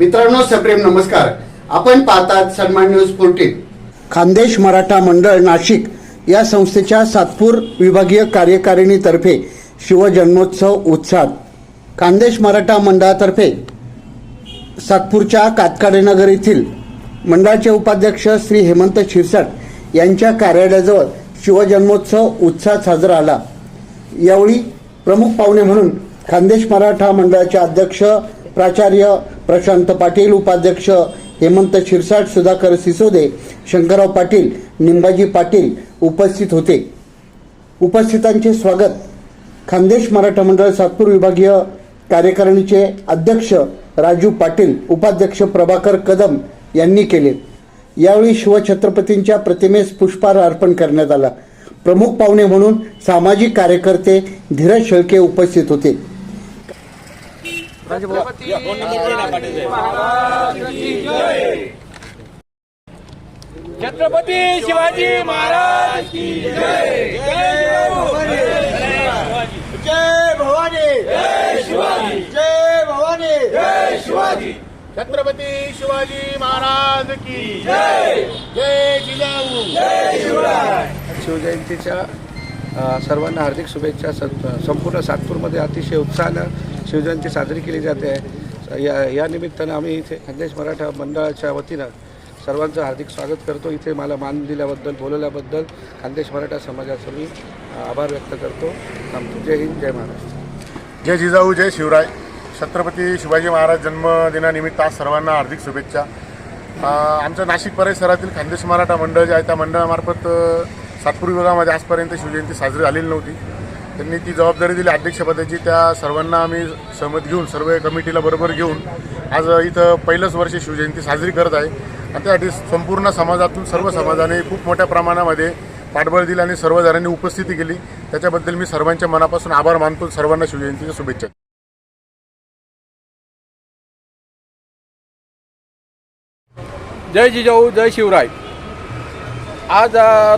मित्रांनो सप्रेम नमस्कार. आपण पाहतात सन्मान न्यूज फोर्टीन खानदेश मराठा मंडळ नाशिक या संस्थेच्या सातपूर विभागीय कार्यकारिणीतर्फे शिवजन्मोत्सव उत्साहात. खानदेश मराठा मंडळातर्फे सातपूरच्या कातकाडेनगर येथील मंडळाचे उपाध्यक्ष श्री हेमंत शिरसाट यांच्या कार्यालयाजवळ शिवजन्मोत्सव उत्साहात साजरा आला. यावेळी प्रमुख पाहुणे म्हणून खानदेश मराठा मंडळाचे अध्यक्ष प्राचार्य प्रशांत पाटील उपाध्यक्ष हेमंत शिरसाट सुधाकर सिसोदे शंकरराव पाटील निंबाजी पाटील उपस्थित होते. उपस्थितांचे स्वागत. खानदेश मराठा मंडळ सातपूर विभागीय कार्यकारिणीचे अध्यक्ष राजू पाटील उपाध्यक्ष प्रभाकर कदम यांनी केले. यावेळी शिवछत्रपतींच्या प्रतिमेस पुष्पहार अर्पण करण्यात आला. प्रमुख पाहुणे म्हणून सामाजिक कार्यकर्ते धीरज शेळके उपस्थित होते. छत्रपती शिवाजी महाराज की जय. जय भवानी. जय भवानी जय शिवाजी. जय भवानी. जय शिवाजी. छत्रपती शिवाजी महाराज की जय. जय जिजाऊ. जय शिवराय. शिवजयंतीच्या सर्वांना हार्दिक शुभेच्छा. संपूर्ण सातपूरमध्ये अतिशय उत्साहानं शिवजयंती साजरी केली जाते. आहे या या निमित्तानं आम्ही इथे खानदेश मराठा मंडळाच्या वतीनं सर्वांचं हार्दिक स्वागत करतो. इथे मला मान दिल्याबद्दल बोलवल्याबद्दल खानदेश मराठा समाजाचं मी आभार व्यक्त करतो. थांबतो. जय हिंद जय महाराष्ट्र. जय जिजाऊ जय शिवराय. छत्रपती शिवाजी महाराज जन्मदिनानिमित्त आज सर्वांना हार्दिक शुभेच्छा. आमच्या नाशिक परिसरातील खानदेश मराठा मंडळ जे आहे त्या मंडळामार्फत सातपूर विभागामध्ये आजपर्यंत शिवजयंती साजरी झालेली नव्हती. त्यांनी ती जबाबदारी दिली अध्यक्षपदाची. त्या सर्वांना आम्ही सहमत घेऊन सर्व कमिटीला बरोबर घेऊन आज इथं पहिलंच वर्ष शिवजयंती साजरी करत आहे. आणि त्यासाठी संपूर्ण समाजातून सर्व समाजाने खूप मोठ्या प्रमाणामध्ये पाठबळ दिलं आणि सर्व जणांनी उपस्थिती केली. त्याच्याबद्दल मी सर्वांच्या मनापासून आभार मानतो सर्वांना शिवजयंतीच्या शुभेच्छा जय जिजाऊ जय शिवराय. आज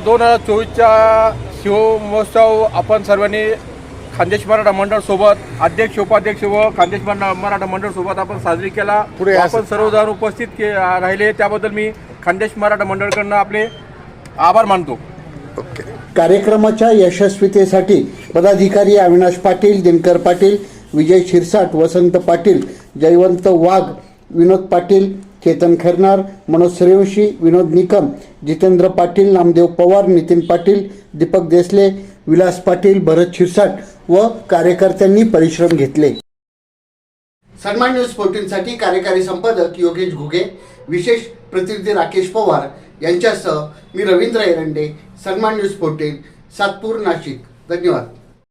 दोन हजार चोवीसच्या शिव महोत्सव आपण सर्वांनी खानदेश मराठा मंडळ सोबत अध्यक्ष उपाध्यक्ष व खानदेश मरा- मराठा मंडळ सोबत आपण साजरी केला. पुढे आपण सर्वजण उपस्थित के राहिले. त्याबद्दल मी खानदेश मराठा मंडळकडनं आपले आभार मानतो. कार्यक्रमाच्या यशस्वीतेसाठी पदाधिकारी अविनाश पाटील दिनकर पाटील विजय शिरसाट वसंत पाटील जयवंत वाघ विनोद पाटील चेतन खैरनार मनोज सूर्यवंशी विनोद निकम जितेंद्र पाटील नामदेव पवार नितीन पाटील दीपक देसले विलास पाटील भरत शिरसाट व कार्यकर्त्यांनी परिश्रम घेतले. सन्मान न्यूज फोर्टीनसाठी कार्यकारी संपादक योगेश घुगे विशेष प्रतिनिधी राकेश पवार यांच्यासह मी रवींद्र एरंडे सन्मान न्यूज फोर्टीन सातपूर नाशिक. धन्यवाद.